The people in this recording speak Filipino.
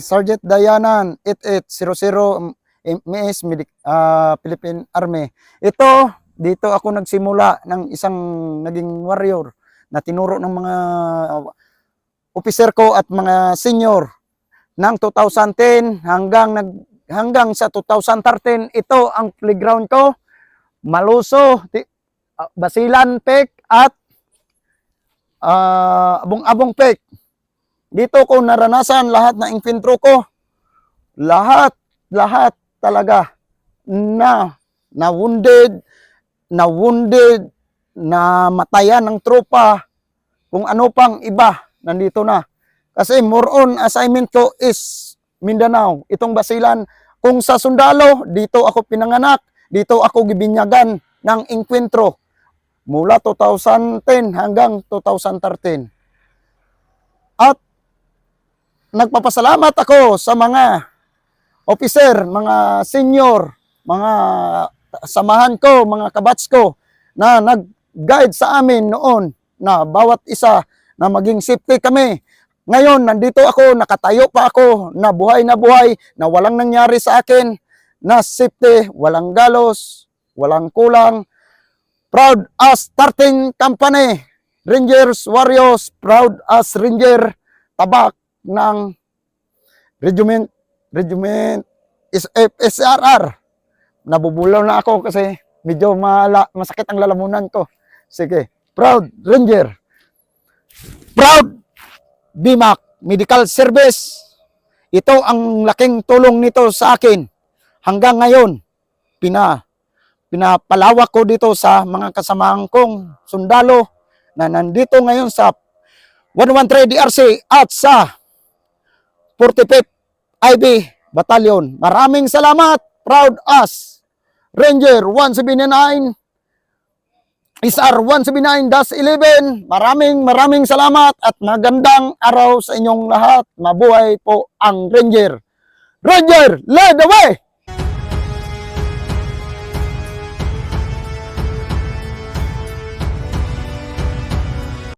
Sergeant Dayanan 8800 MS ah, Philippine Army. Ito, dito ako nagsimula ng isang naging warrior na tinuro ng mga officer ko at mga senior ng 2010 hanggang nag hanggang sa 2013 ito ang playground ko Maluso ah, Basilan Pek at ah, Abong-Abong Pek dito ko naranasan lahat na infantry ko. Lahat lahat talaga na na wounded na wounded na matayan ng tropa kung ano pang iba nandito na. Kasi more on assignment ko is Mindanao itong Basilan. Kung sa sundalo dito ako pinanganak dito ako gibinyagan ng inkwentro. Mula 2010 hanggang 2013 at nagpapasalamat ako sa mga officer, mga senior, mga samahan ko, mga kabats ko na nag-guide sa amin noon na bawat isa na maging safety kami. Ngayon, nandito ako, nakatayo pa ako, na buhay na buhay, na walang nangyari sa akin, na safety, walang galos, walang kulang. Proud as starting company, Rangers Warriors, proud as Ranger, tabak ng regiment regiment is FSRR. Nabubulaw na ako kasi medyo mala, masakit ang lalamunan ko. Sige, proud ranger. Proud BIMAC Medical Service. Ito ang laking tulong nito sa akin. Hanggang ngayon, pina pinapalawak ko dito sa mga kasamahan kong sundalo na nandito ngayon sa 113 DRC at sa 45th IB Battalion. Maraming salamat. Proud us. Ranger 179 SR 179-11. Maraming maraming salamat at magandang araw sa inyong lahat. Mabuhay po ang Ranger. Ranger, lead the way!